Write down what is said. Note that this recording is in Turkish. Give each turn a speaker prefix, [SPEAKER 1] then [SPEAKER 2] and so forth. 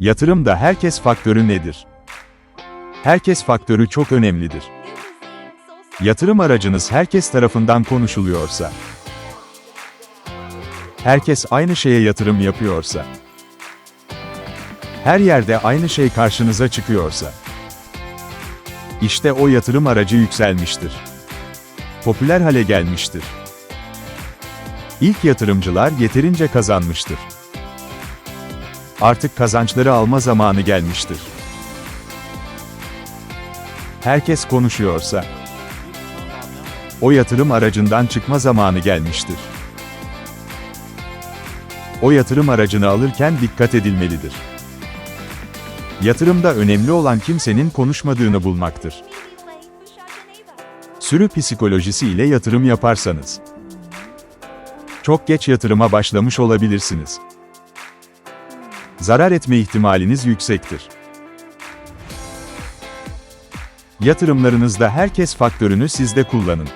[SPEAKER 1] Yatırımda herkes faktörü nedir? Herkes faktörü çok önemlidir. Yatırım aracınız herkes tarafından konuşuluyorsa, herkes aynı şeye yatırım yapıyorsa, her yerde aynı şey karşınıza çıkıyorsa, işte o yatırım aracı yükselmiştir. Popüler hale gelmiştir. İlk yatırımcılar yeterince kazanmıştır. Artık kazançları alma zamanı gelmiştir. Herkes konuşuyorsa, o yatırım aracından çıkma zamanı gelmiştir. O yatırım aracını alırken dikkat edilmelidir. Yatırımda önemli olan kimsenin konuşmadığını bulmaktır. Sürü psikolojisi ile yatırım yaparsanız, çok geç yatırıma başlamış olabilirsiniz. Zarar etme ihtimaliniz yüksektir. Yatırımlarınızda herkes faktörünü sizde kullanın.